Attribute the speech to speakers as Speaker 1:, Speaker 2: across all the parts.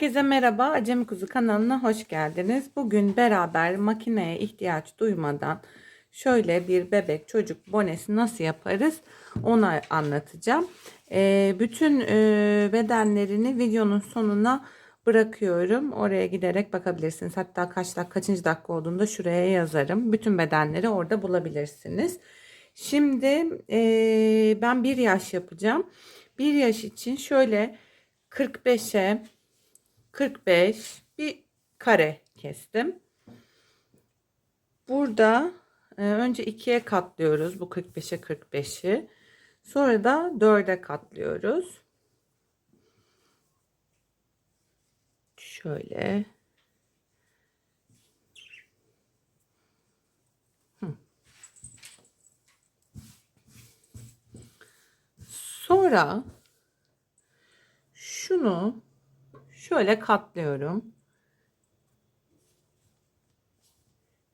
Speaker 1: Herkese merhaba, Acemi Kuzu kanalına hoş geldiniz. Bugün beraber makineye ihtiyaç duymadan şöyle bir bebek çocuk bonesi nasıl yaparız onu anlatacağım. Ee, bütün e, bedenlerini videonun sonuna bırakıyorum. Oraya giderek bakabilirsiniz. Hatta kaç dakika, kaçıncı dakika olduğunda şuraya yazarım. Bütün bedenleri orada bulabilirsiniz. Şimdi e, ben bir yaş yapacağım. Bir yaş için şöyle 45'e 45 bir kare kestim. Burada e, önce ikiye katlıyoruz bu 45'e 45'i. Sonra da 4'e katlıyoruz. Şöyle. Sonra şunu şöyle katlıyorum.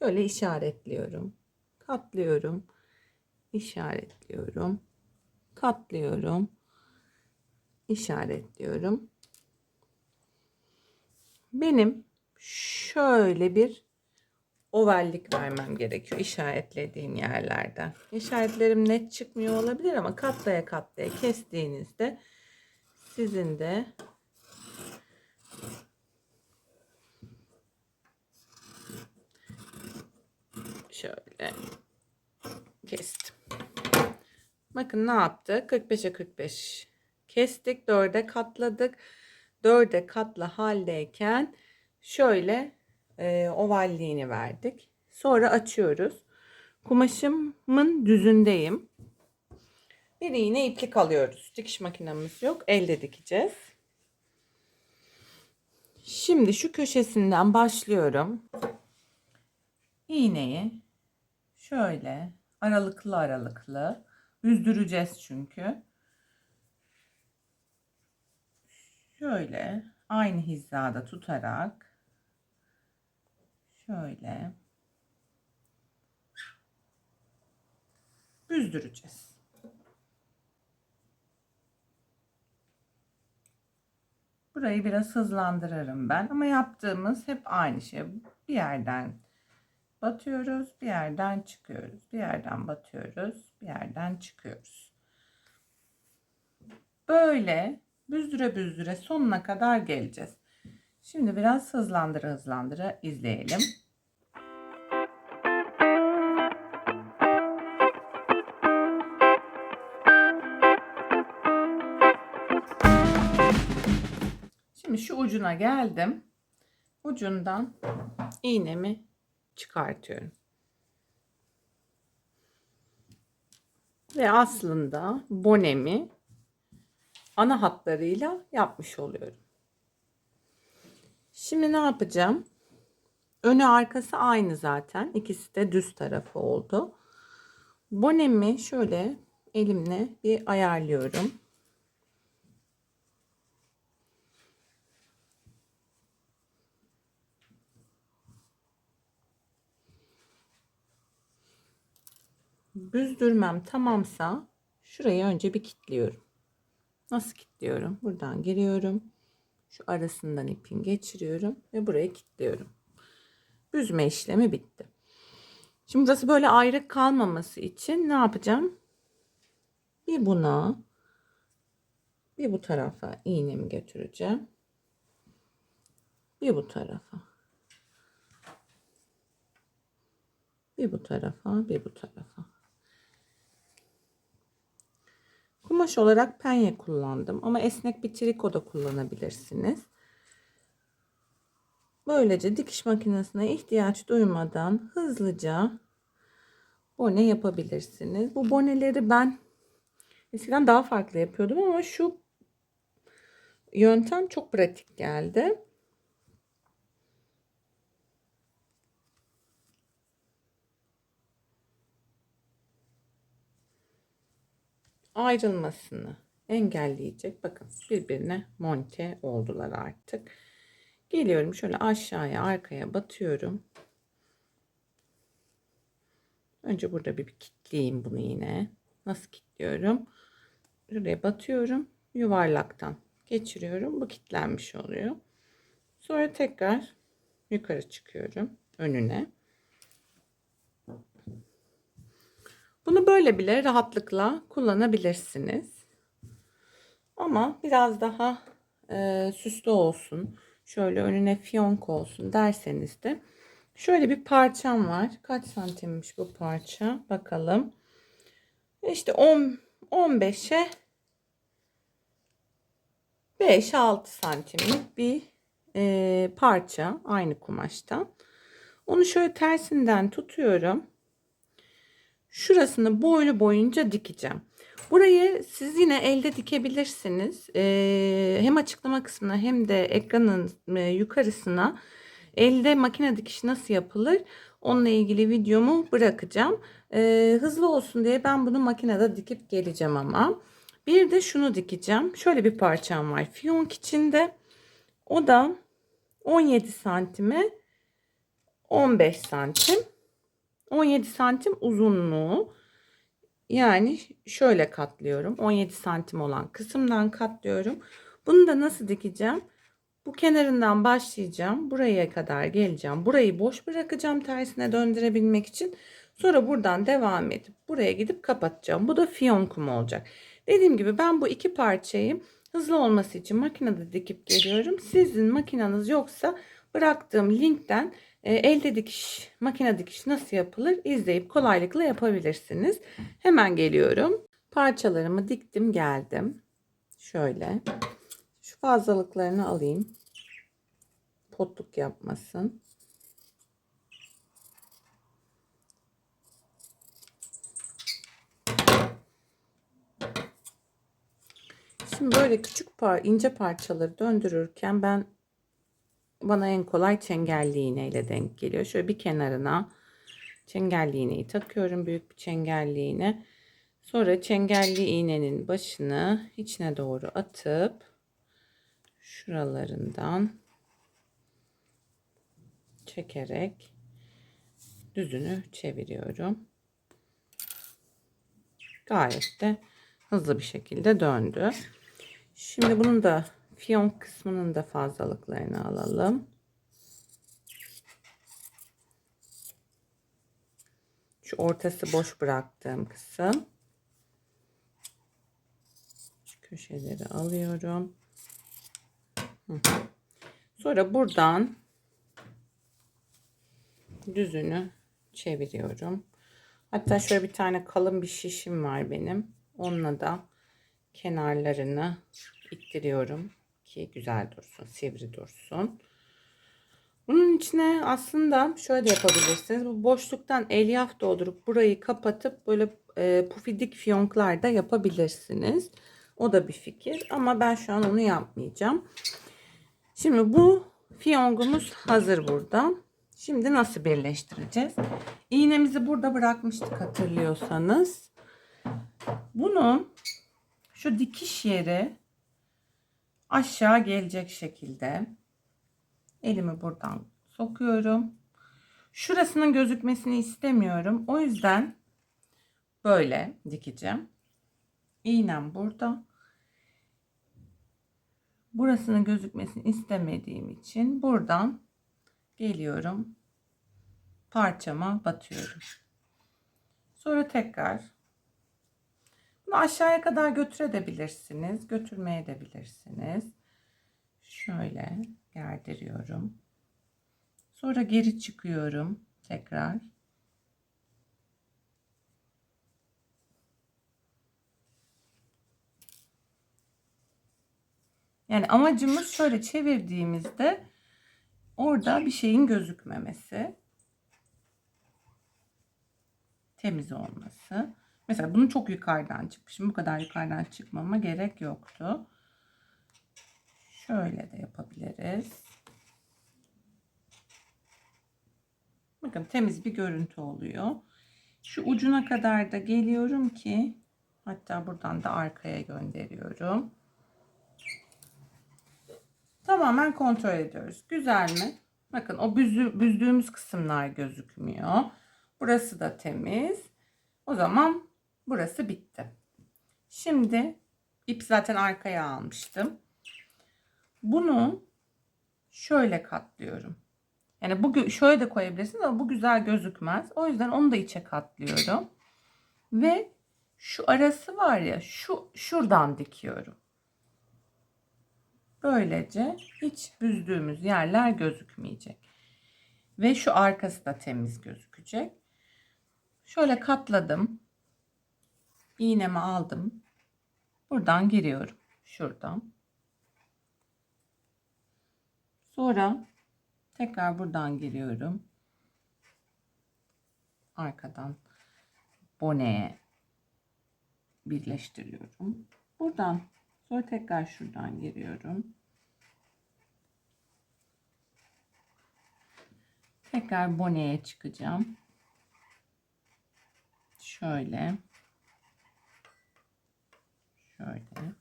Speaker 1: Böyle işaretliyorum. Katlıyorum. işaretliyorum. Katlıyorum. işaretliyorum. Benim şöyle bir ovallik vermem gerekiyor işaretlediğim yerlerden. İşaretlerim net çıkmıyor olabilir ama katlaya katlaya kestiğinizde sizin de şöyle kestim. Bakın ne yaptı? 45'e 45 kestik. 4'e katladık. 4'e katla haldeyken şöyle e, ovalliğini verdik. Sonra açıyoruz. Kumaşımın düzündeyim. Bir iğne iplik alıyoruz. Dikiş makinemiz yok. Elle dikeceğiz. Şimdi şu köşesinden başlıyorum. İğneyi şöyle aralıklı aralıklı üzdüreceğiz çünkü. Şöyle aynı hizada tutarak şöyle büzdüreceğiz. Burayı biraz hızlandırırım ben ama yaptığımız hep aynı şey. Bir yerden batıyoruz, bir yerden çıkıyoruz, bir yerden batıyoruz, bir yerden çıkıyoruz. Böyle büzdüre büzdüre sonuna kadar geleceğiz. Şimdi biraz hızlandıra hızlandıra izleyelim. Şimdi şu ucuna geldim. Ucundan iğnemi çıkartıyorum. Ve aslında bonemi ana hatlarıyla yapmış oluyorum. Şimdi ne yapacağım? Önü arkası aynı zaten. İkisi de düz tarafı oldu. Bonemi şöyle elimle bir ayarlıyorum. Büzdürmem tamamsa şurayı önce bir kilitliyorum. Nasıl kilitliyorum? Buradan giriyorum. Şu arasından ipin geçiriyorum ve buraya kilitliyorum. Büzme işlemi bitti. Şimdi burası böyle ayrı kalmaması için ne yapacağım? Bir buna bir bu tarafa iğnemi götüreceğim. Bir bu tarafa. Bir bu tarafa, bir bu tarafa. Kumaş olarak penye kullandım ama esnek bir triko da kullanabilirsiniz. Böylece dikiş makinesine ihtiyaç duymadan hızlıca bone yapabilirsiniz. Bu boneleri ben eskiden daha farklı yapıyordum ama şu yöntem çok pratik geldi. Ayrılmasını engelleyecek. Bakın birbirine monte oldular artık. Geliyorum şöyle aşağıya arkaya batıyorum. Önce burada bir, bir kitleyeyim bunu yine. Nasıl kilitliyorum? Şuraya batıyorum. Yuvarlaktan geçiriyorum. Bu kilitlenmiş oluyor. Sonra tekrar yukarı çıkıyorum önüne. Bunu böyle bile rahatlıkla kullanabilirsiniz. Ama biraz daha e, süslü olsun, şöyle önüne fiyonk olsun derseniz de şöyle bir parçam var. Kaç santimmiş bu parça? Bakalım. İşte 10 15'e 5-6 santimlik bir e, parça aynı kumaştan. Onu şöyle tersinden tutuyorum. Şurasını boylu boyunca dikeceğim. Burayı siz yine elde dikebilirsiniz. Ee, hem açıklama kısmına hem de ekranın e, yukarısına elde makine dikişi nasıl yapılır onunla ilgili videomu bırakacağım. Ee, hızlı olsun diye ben bunu makinede dikip geleceğim ama. Bir de şunu dikeceğim. Şöyle bir parçam var. Fiyonk içinde. O da 17 santime 15 santim. 17 santim uzunluğu. Yani şöyle katlıyorum. 17 santim olan kısımdan katlıyorum. Bunu da nasıl dikeceğim? Bu kenarından başlayacağım. Buraya kadar geleceğim. Burayı boş bırakacağım tersine döndürebilmek için. Sonra buradan devam edip buraya gidip kapatacağım. Bu da fiyonkum olacak. Dediğim gibi ben bu iki parçayı hızlı olması için makinede dikip geliyorum. Sizin makineniz yoksa bıraktığım linkten elde dikiş, makine dikiş nasıl yapılır izleyip kolaylıkla yapabilirsiniz. Hemen geliyorum. Parçalarımı diktim geldim. Şöyle. Şu fazlalıklarını alayım. Potluk yapmasın. Şimdi böyle küçük par ince parçaları döndürürken ben bana en kolay çengelli iğneyle denk geliyor. Şöyle bir kenarına çengelli iğneyi takıyorum. Büyük bir çengelli iğne. Sonra çengelli iğnenin başını içine doğru atıp şuralarından çekerek düzünü çeviriyorum. Gayet de hızlı bir şekilde döndü. Şimdi bunun da fiyonk kısmının da fazlalıklarını alalım. Şu ortası boş bıraktığım kısım. Şu köşeleri alıyorum. Sonra buradan düzünü çeviriyorum. Hatta şöyle bir tane kalın bir şişim var benim. Onunla da kenarlarını ittiriyorum ki güzel dursun, sivri dursun. Bunun içine aslında şöyle yapabilirsiniz. Bu boşluktan elyaf doldurup burayı kapatıp böyle e, pufidik fiyonklar da yapabilirsiniz. O da bir fikir ama ben şu an onu yapmayacağım. Şimdi bu fiyongumuz hazır burada. Şimdi nasıl birleştireceğiz? İğnemizi burada bırakmıştık hatırlıyorsanız. Bunun şu dikiş yeri aşağı gelecek şekilde elimi buradan sokuyorum. Şurasının gözükmesini istemiyorum. O yüzden böyle dikeceğim. İğnem burada. Burasının gözükmesini istemediğim için buradan geliyorum. Parçama batıyorum. Sonra tekrar bunu aşağıya kadar götürebilirsiniz. Götürmeye de bilirsiniz. Şöyle gerdiriyorum. Sonra geri çıkıyorum tekrar. Yani amacımız şöyle çevirdiğimizde orada bir şeyin gözükmemesi. Temiz olması. Mesela bunu çok yukarıdan çıkmışım. Bu kadar yukarıdan çıkmama gerek yoktu. Şöyle de yapabiliriz. Bakın temiz bir görüntü oluyor. Şu ucuna kadar da geliyorum ki hatta buradan da arkaya gönderiyorum. Tamamen kontrol ediyoruz. Güzel mi? Bakın o büzü, büzdüğümüz kısımlar gözükmüyor. Burası da temiz. O zaman burası bitti. Şimdi ip zaten arkaya almıştım. Bunu şöyle katlıyorum. Yani bu şöyle de koyabilirsiniz ama bu güzel gözükmez. O yüzden onu da içe katlıyorum. Ve şu arası var ya şu şuradan dikiyorum. Böylece hiç büzdüğümüz yerler gözükmeyecek. Ve şu arkası da temiz gözükecek. Şöyle katladım. İğnemi aldım. Buradan giriyorum. Şuradan. Sonra tekrar buradan giriyorum. Arkadan boneye birleştiriyorum. Buradan sonra tekrar şuradan giriyorum. Tekrar boneye çıkacağım. Şöyle. Şöyle.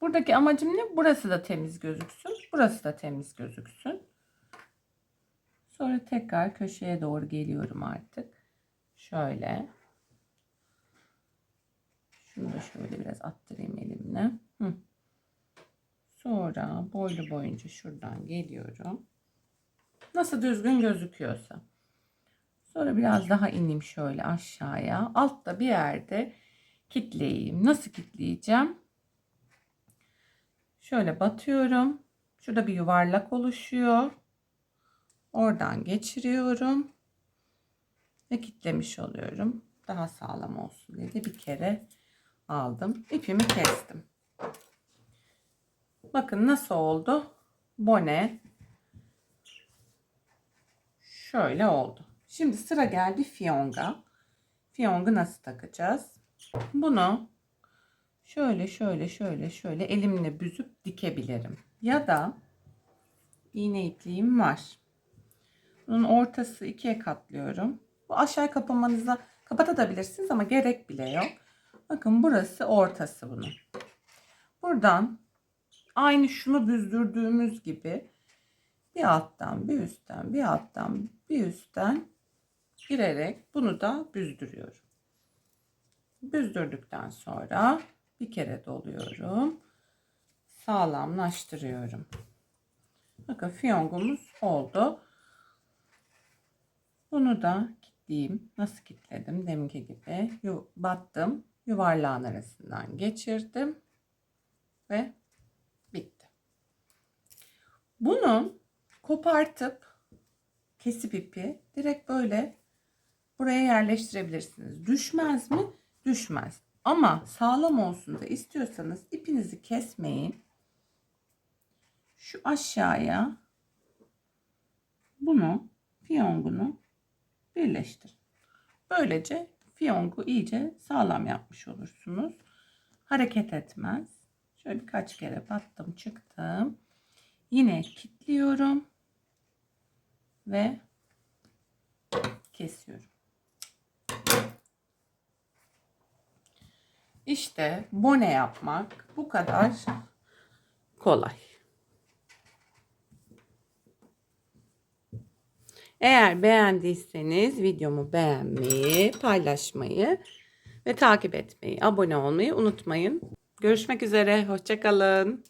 Speaker 1: Buradaki amacım ne? Burası da temiz gözüksün. Burası da temiz gözüksün. Sonra tekrar köşeye doğru geliyorum artık. Şöyle. Şunu da şöyle biraz attırayım elimle. Hı. Sonra boylu boyunca şuradan geliyorum. Nasıl düzgün gözüküyorsa. Sonra biraz daha ineyim şöyle aşağıya. Altta bir yerde kitleyeyim. Nasıl kitleyeceğim? Şöyle batıyorum. Şurada bir yuvarlak oluşuyor. Oradan geçiriyorum. Ve kitlemiş oluyorum. Daha sağlam olsun diye bir kere aldım. İpimi kestim. Bakın nasıl oldu? Bone şöyle oldu. Şimdi sıra geldi fiyonga. Fiyongu nasıl takacağız? Bunu şöyle şöyle şöyle şöyle elimle büzüp dikebilirim. Ya da iğne ipliğim var. Bunun ortası ikiye katlıyorum. Bu aşağı kapamanıza kapatabilirsiniz ama gerek bile yok. Bakın burası ortası bunun. Buradan aynı şunu büzdürdüğümüz gibi bir alttan bir üstten bir alttan bir üstten girerek bunu da büzdürüyorum. Büzdürdükten sonra bir kere doluyorum. Sağlamlaştırıyorum. Bakın fiyongumuz oldu. Bunu da kilitleyeyim. Nasıl kilitledim? Deminki gibi yu battım. Yuvarlağın arasından geçirdim. Ve bitti. Bunu kopartıp kesip ipi direkt böyle buraya yerleştirebilirsiniz. Düşmez mi? Düşmez. Ama sağlam olsun da istiyorsanız ipinizi kesmeyin. Şu aşağıya bunu fiyongunu birleştir. Böylece fiyongu iyice sağlam yapmış olursunuz. Hareket etmez. Şöyle birkaç kere battım çıktım. Yine kilitliyorum ve kesiyorum. İşte bone yapmak bu kadar kolay. Eğer beğendiyseniz videomu beğenmeyi, paylaşmayı ve takip etmeyi, abone olmayı unutmayın. Görüşmek üzere, hoşçakalın.